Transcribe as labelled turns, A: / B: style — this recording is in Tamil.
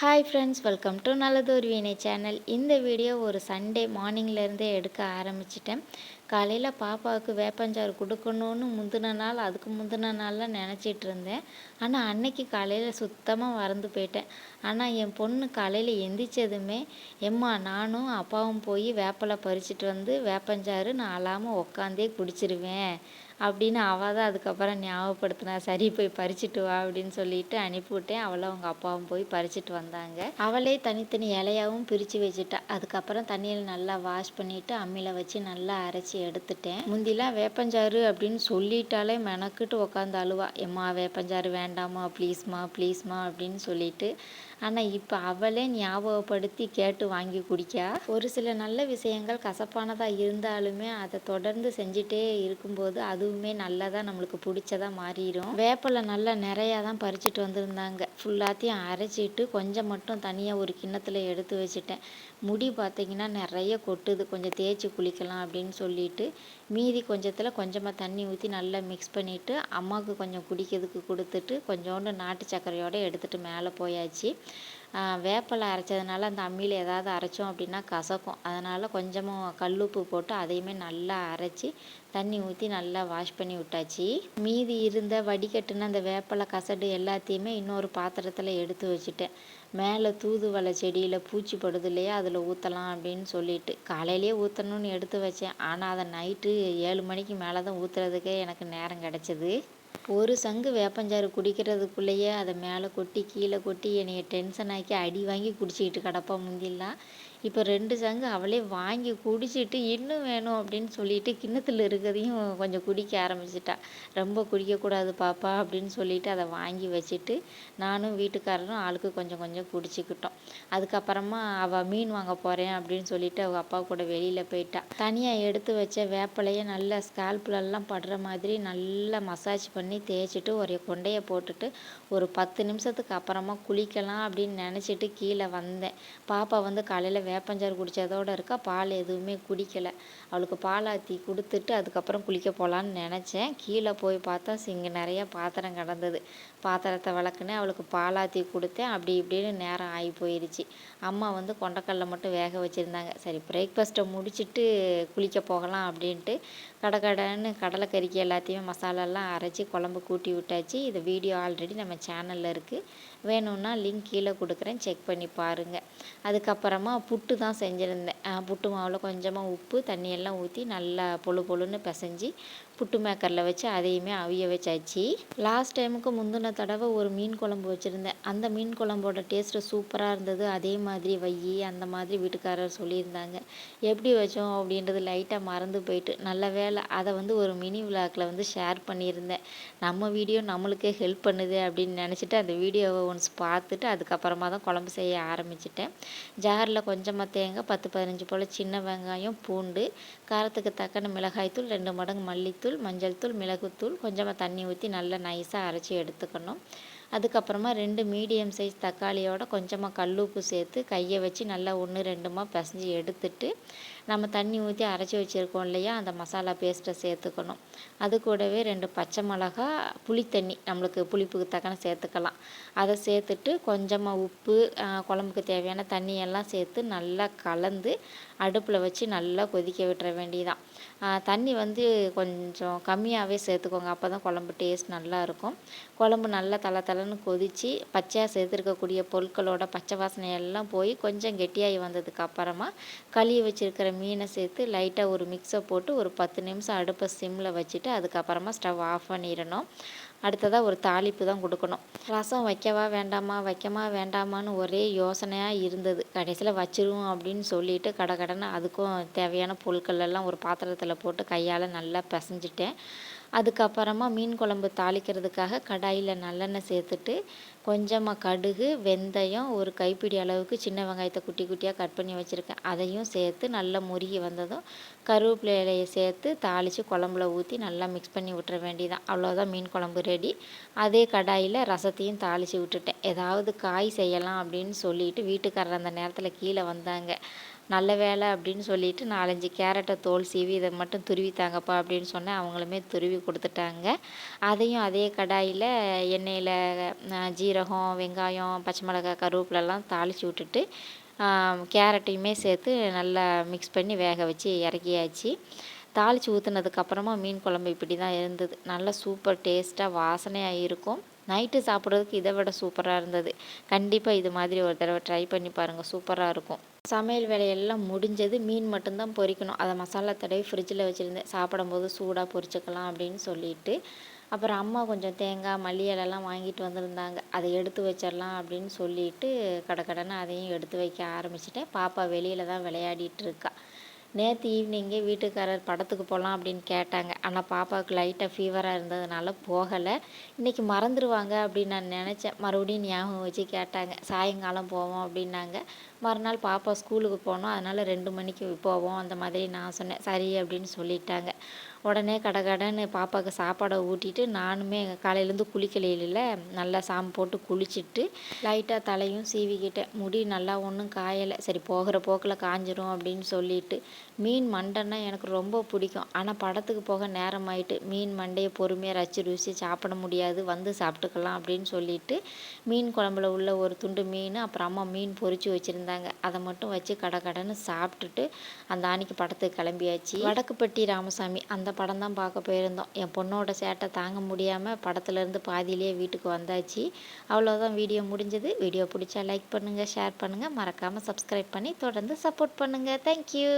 A: ஹாய் ஃப்ரெண்ட்ஸ் வெல்கம் டு நல்லதொரு வீணை சேனல் இந்த வீடியோ ஒரு சண்டே மார்னிங்லேருந்தே எடுக்க ஆரம்பிச்சிட்டேன். காலையில் பாப்பாவுக்கு வேப்பஞ்சாறு கொடுக்கணுன்னு முந்தின நாள் அதுக்கு முந்தின நாள்லாம் நினச்சிட்டு இருந்தேன். ஆனால் அன்னைக்கு காலையில் சுத்தமாக மறந்து போயிட்டேன். ஆனால் என் பொண்ணு காலையில் எந்திரிச்சதுமே எம்மா நானும் அப்பாவும் போய் வேப்பலை பறிச்சிட்டு வந்து வேப்பஞ்சாறு நான் அழாமல் உக்காந்தே குடிச்சிருவேன். அப்படின்னு அவள் தான் அதுக்கப்புறம் ஞாபகப்படுத்தினா சரி போய் பறிச்சிட்டு வா அப்படின்னு சொல்லிட்டு அனுப்பிவிட்டேன் அவளை அவங்க அப்பாவும் போய் பறிச்சிட்டு வந்தாங்க. அவளே தனித்தனி இலையாவும் பிரித்து வச்சுட்டா. அதுக்கப்புறம் தண்ணியில் நல்லா வாஷ் பண்ணிவிட்டு அம்மியில் வச்சு நல்லா அரைச்சி எடுத்துட்டேன். முந்திலாம் வேப்பஞ்சாறு அப்படின்னு சொல்லிட்டாலே மெனக்கிட்டு உக்காந்து அழுவா. எம்மா வேப்பஞ்சாறு வேண்டாமா? ப்ளீஸ்மா ப்ளீஸ்மா அப்படின்னு சொல்லிட்டு ஆனால் இப்போ அவளே ஞாபகப்படுத்தி கேட்டு வாங்கி குடிக்கா. ஒரு சில நல்ல விஷயங்கள் கசப்பானதாக இருந்தாலுமே அதை தொடர்ந்து செஞ்சுட்டே இருக்கும்போது அதுவுமே நல்லதாக நம்மளுக்கு பிடிச்சதாக மாறிடும் வேப்பலை நல்லா நிறையா தான் பறிச்சுட்டு வந்திருந்தாங்க. ஃபுல்லாத்தையும் அரைச்சிட்டு கொஞ்சம் மட்டும் தனியாக ஒரு கிண்ணத்தில் எடுத்து வச்சுட்டேன். முடி பார்த்திங்கன்னா நிறைய கொட்டுது. கொஞ்சம் தேய்ச்சி குளிக்கலாம் அப்படின்னு சொல்லிட்டு மீதி கொஞ்சத்தில் கொஞ்சமாக தண்ணி ஊற்றி நல்லா மிக்ஸ் பண்ணிவிட்டு அம்மாவுக்கு கொஞ்சம் குடிக்கிறதுக்கு கொடுத்துட்டு கொஞ்சோண்டு நாட்டு சர்க்கரையோடு எடுத்துகிட்டு மேலே போயாச்சு. வேப்பிலை அரைச்சதுனால அந்த அம்மியில் ஏதாவது அரைச்சோம் அப்படின்னா கசக்கும். அதனால் கொஞ்சமாக கல்லுப்பு போட்டு அதையுமே நல்லா அரைச்சி தண்ணி ஊற்றி நல்லா வாஷ் பண்ணி விட்டாச்சு. மீதி இருந்த வடிகட்டுன அந்த வேப்பிலை கசடு எல்லாத்தையுமே இன்னொரு பாத்திரத்தில் எடுத்து வச்சுட்டேன். மேலே தூதுவளை செடியில் பூச்சி படுது இல்லையா அதில் ஊற்றலாம் அப்படின்னு சொல்லிட்டு காலையிலேயே ஊற்றணும்னு எடுத்து வச்சேன். ஆனால் அதை நைட்டு ஏழு மணிக்கு மேலே தான் ஊற்றுறதுக்கே எனக்கு நேரம் கிடச்சிது. ஒரு சங்கு வேப்பஞ்சாறு குடிக்கிறதுக்குள்ளேயே அதை மேலே கொட்டி கீழே கொட்டி என்னைய டென்ஷன் ஆக்கி அடி வாங்கி குடிச்சிக்கிட்டு கிடப்பா முந்திலாம் இப்போ ரெண்டு சங்கு அவளே வாங்கி குடிச்சிட்டு இன்னும் வேணும் அப்படின்னு சொல்லிட்டு கிண்ணத்தில் இருக்கிறதையும் கொஞ்சம் குடிக்க ஆரம்பிச்சிட்டா. ரொம்ப குடிக்கக்கூடாது பாப்பா அப்படின்னு சொல்லிட்டு அதை வாங்கி வச்சுட்டு நானும் வீட்டுக்காரரும் ஆளுக்கு கொஞ்சம் கொஞ்சம் குடிச்சிக்கிட்டோம். அதுக்கப்புறமா அவள் மீன் வாங்க போகிறேன் அப்படின்னு சொல்லிட்டு அவள் அப்பா கூட வெளியில் போயிட்டா. தனியாக எடுத்து வச்ச வேப்பிலையை நல்லா ஸ்கால்ப்லெல்லாம் படுற மாதிரி நல்லா மசாஜ் பண்ணி தேய்ச்சிட்டு ஒரு கொண்டையை போட்டுட்டு ஒரு பத்து நிமிஷத்துக்கு அப்புறமா குளிக்கலாம் அப்படின்னு நினச்சிட்டு கீழே வந்தேன். பாப்பா வந்து காலையில் வேப்பஞ்சாறு குடித்ததோடு இருக்கா பால் எதுவுமே குடிக்கலை. அவளுக்கு பாலாத்தி கொடுத்துட்டு அதுக்கப்புறம் குளிக்க போகலான்னு நினச்சேன். கீழே போய் பார்த்தா இங்கே நிறைய பாத்திரம் கிடந்தது. பாத்திரத்தை விளக்குனேன். அவளுக்கு பாலாத்தி கொடுத்தேன். அப்படி இப்படின்னு நேரம் ஆகி போயிடுச்சு அம்மா வந்து கொண்டக்கடலை மட்டும் வேக வச்சுருந்தாங்க. சரி பிரேக்ஃபாஸ்ட்டை முடிச்சுட்டு குளிக்க போகலாம் அப்படின்ட்டு கடகடன்னு கடலைக்கறிக்கு எல்லாத்தையுமே மசாலாலாம் அரைச்சி குழம்பு கூட்டி விட்டாச்சு. இது வீடியோ ஆல்ரெடி நம்ம சேனலில் இருக்குது வேணும்னா லிங்க் கீழே கொடுக்குறேன். செக் பண்ணி பாருங்கள் அதுக்கப்புறமா புட்டு தான் செஞ்சுருந்தேன். புட்டு மாவில் கொஞ்சமாக உப்பு தண்ணியெல்லாம் ஊற்றி நல்லா பொழு பொழுன்னு பிசைஞ்சி புட்டு மேக்கரில் வச்சு அதையுமே அவிய வச்சாச்சு. லாஸ்ட் டைமுக்கு முந்தின தடவை ஒரு மீன் குழம்பு வச்சுருந்தேன். அந்த மீன் குழம்போட டேஸ்ட்டு சூப்பராக இருந்தது. அதே மாதிரி வையி அந்த மாதிரி வீட்டுக்காரர் சொல்லியிருந்தாங்க. எப்படி வச்சோம்? அப்படின்றது லைட்டாக மறந்து போயிட்டு நல்ல வேலை அதை வந்து ஒரு மினி விளாக்கில் வந்து ஷேர் பண்ணியிருந்தேன். நம்ம வீடியோ நம்மளுக்கே ஹெல்ப் பண்ணுது அப்படின்னு நினச்சிட்டு அந்த வீடியோவை ஒன்ஸ் பார்த்துட்டு அதுக்கப்புறமா தான் குழம்பு செய்ய ஆரம்பிச்சிட்டேன். ஜாரில் கொஞ்சமாக தேங்காய் பத்து பதினஞ்சு போல் சின்ன வெங்காயம் பூண்டு காரத்துக்கு தக்கன மிளகாய்த்தூள் ரெண்டு மடங்கு மல்லித்தூள் மஞ்சள் தூள் மிளகுத்தூள் கொஞ்சமாக தண்ணி ஊற்றி நல்லா நைஸாக அரைச்சி எடுத்துக்கணும். அதுக்கப்புறமா ரெண்டு மீடியம் சைஸ் தக்காளியோட கொஞ்சமாக கல்லுப்பு சேர்த்து கையை வச்சு நல்லா ஒன்று ரெண்டுமா பிசைஞ்சு எடுத்துட்டு நம்ம தண்ணி ஊற்றி அரைச்சி வச்சுருக்கோம் இல்லையா? அந்த மசாலா பேஸ்ட்டை சேர்த்துக்கணும். அது கூடவே ரெண்டு பச்சை மிளகா புளித்தண்ணி நம்மளுக்கு புளிப்புக்கு தக்கன சேர்த்துக்கலாம். அதை சேர்த்துட்டு கொஞ்சமாக உப்பு குழம்புக்கு தேவையான தண்ணியெல்லாம் சேர்த்து நல்லா கலந்து அடுப்பில் வச்சு நல்லா கொதிக்க விட்டுற வேண்டியதான் தண்ணி வந்து கொஞ்சம் கம்மியாகவே சேர்த்துக்கோங்க. அப்போ தான் குழம்பு டேஸ்ட் நல்லாயிருக்கும் குழம்பு நல்லா தலை தலைன்னு கொதித்து பச்சையாக சேர்த்துருக்கக்கூடிய பொருட்களோட பச்சை வாசனை எல்லாம் போய் கொஞ்சம் கெட்டியாகி வந்ததுக்கு அப்புறமா கழுவி வச்சுருக்கிற மீனை சேர்த்து லைட்டாக ஒரு மிக்ஸை போட்டு ஒரு பத்து நிமிஷம் அடுப்பை சிம்மில் வச்சுட்டு அதுக்கப்புறமா ஸ்டவ் ஆஃப் பண்ணிடணும். அடுத்ததாக ஒரு தாளிப்பு தான் கொடுக்கணும். ரசம் வைக்கவா வேண்டாமா? வைக்கமா வேண்டாமான்னு ஒரே யோசனையாக இருந்தது. கடைசியில் வச்சிருவோம் அப்படின்னு சொல்லிட்டு கடை கடனை அதுக்கும் தேவையான பொருட்கள் எல்லாம் ஒரு பாத்திரத்தில் போட்டு கையால் நல்லா பிசைஞ்சிட்டேன். அதுக்கப்புறமா மீன் குழம்பு தாளிக்கிறதுக்காக கடாயில் நல்லெண்ணெய் சேர்த்துட்டு கொஞ்சமாக கடுகு வெந்தயம் ஒரு கைப்பிடி அளவுக்கு சின்ன வெங்காயத்தை குட்டி குட்டியாக கட் பண்ணி வச்சுருக்கேன். அதையும் சேர்த்து நல்லா முருகி வந்ததும் கருவேப்பிலை இலையை சேர்த்து தாளித்து குழம்புல ஊற்றி நல்லா மிக்ஸ் பண்ணி விட்டுற வேண்டியதான் அவ்வளோதான் மீன் குழம்பு ரெடி அதே கடாயில் ரசத்தையும் தாளித்து விட்டுட்டேன். ஏதாவது காய் செய்யலாம் அப்படின்னு சொல்லிட்டு வீட்டுக்காரர் அந்த நேரத்தில் கீழே வந்தாங்க. நல்ல வேலை அப்படின்னு சொல்லிட்டு நாலஞ்சு கேரட்டை தோல் சீவி இதை மட்டும் துருவி தாங்கப்பா அப்படின்னு சொன்னேன். அவங்களுமே துருவி கொடுத்துட்டாங்க. அதையும் அதே கடாயில் எண்ணெயில் ஜீரகம் வெங்காயம் பச்சை மிளகாய் கருவேப்பிலெல்லாம் தாளித்து விட்டுட்டு கேரட்டையுமே சேர்த்து நல்லா மிக்ஸ் பண்ணி வேக வச்சு இறக்கியாச்சு. தாளித்து ஊற்றுனதுக்கப்புறமா மீன் குழம்பு இப்படி தான் இருந்தது. நல்லா சூப்பர் டேஸ்ட்டாக வாசனையாக இருக்கும். நைட்டு சாப்பிட்றதுக்கு இதை விட சூப்பராக இருந்தது. கண்டிப்பாக இது மாதிரி ஒரு தடவை ட்ரை பண்ணி பாருங்கள் சூப்பராக இருக்கும். சமையல் வேலையெல்லாம் முடிஞ்சது. மீன் மட்டும்தான் பொரிக்கணும். அதை மசாலா தடவி ஃப்ரிட்ஜில் வச்சுருந்தேன். சாப்பிடும்போது சூடாக பொரிச்சுக்கலாம் அப்படின்னு சொல்லிட்டு. அப்புறம் அம்மா கொஞ்சம் தேங்காய் மல்லி இலெல்லாம் வாங்கிட்டு வந்திருந்தாங்க. அதை எடுத்து வச்சிடலாம் அப்படின்னு சொல்லிட்டு கடை கடனை அதையும் எடுத்து வைக்க ஆரம்பிச்சிட்டேன். பாப்பா வெளியில் தான் விளையாடிட்டு இருக்கா. நேற்று ஈவினிங்கே வீட்டுக்காரர் படத்துக்கு போகலாம் அப்படின்னு கேட்டாங்க. ஆனால் பாப்பாவுக்கு லைட்டாக ஃபீவராக இருந்ததுனால போகலை. இன்றைக்கி மறந்துடுவாங்க அப்படின்னு நான் நினச்சேன். மறுபடியும் ஞாபகம் வச்சு கேட்டாங்க. சாயங்காலம் போவோம் அப்படின்னாங்க. மறுநாள் பாப்பா ஸ்கூலுக்கு போனோம். அதனால் ரெண்டு மணிக்கு போவோம். அந்த மாதிரி நான் சொன்னேன். சரி அப்படின்னு சொல்லிட்டாங்க. உடனே கடகடன்னு பாப்பாவுக்கு சாப்பாடை ஊட்டிட்டு நானுமே காலையிலேருந்து குளிக்கலையில் நல்லா சாம்பு போட்டு குளிச்சுட்டு லைட்டாக தலையும் சீவிக்கிட்டேன். முடி நல்லா ஒன்றும் காயலை. சரி போகிற போக்கில் காஞ்சிரும் அப்படின்னு சொல்லிட்டு மீன் மண்டைன்னா எனக்கு ரொம்ப பிடிக்கும். ஆனால் படத்துக்கு போக நேரம் ஆயிட்டு மீன் மண்டையை பொறுமையாக ரசி ருசி சாப்பிட முடியாது. வந்து சாப்பிட்டுக்கலாம் அப்படின்னு சொல்லிட்டு மீன் குழம்புல உள்ள ஒரு துண்டு மீன் அப்புறம் அம்மா மீன் பொறிச்சு வச்சுருந்தாங்க. அதை மட்டும் வச்சு கடை கடைன்னு சாப்பிட்டுட்டு அந்த ஆணிக்கு படத்துக்கு கிளம்பியாச்சு. வடக்குப்பட்டி ராமசாமி அந்த படம் தான் பார்க்க போயிருந்தோம். என் பொண்ணோட சேட்டை தாங்க முடியாமல் படத்துலேருந்து பாதியிலேயே வீட்டுக்கு வந்தாச்சு. அவ்வளோதான் வீடியோ முடிஞ்சது. வீடியோ பிடிச்சா லைக் பண்ணுங்கள் ஷேர் பண்ணுங்கள் மறக்காமல் சப்ஸ்கிரைப் பண்ணி தொடர்ந்து சப்போர்ட் பண்ணுங்கள் தேங்க்யூ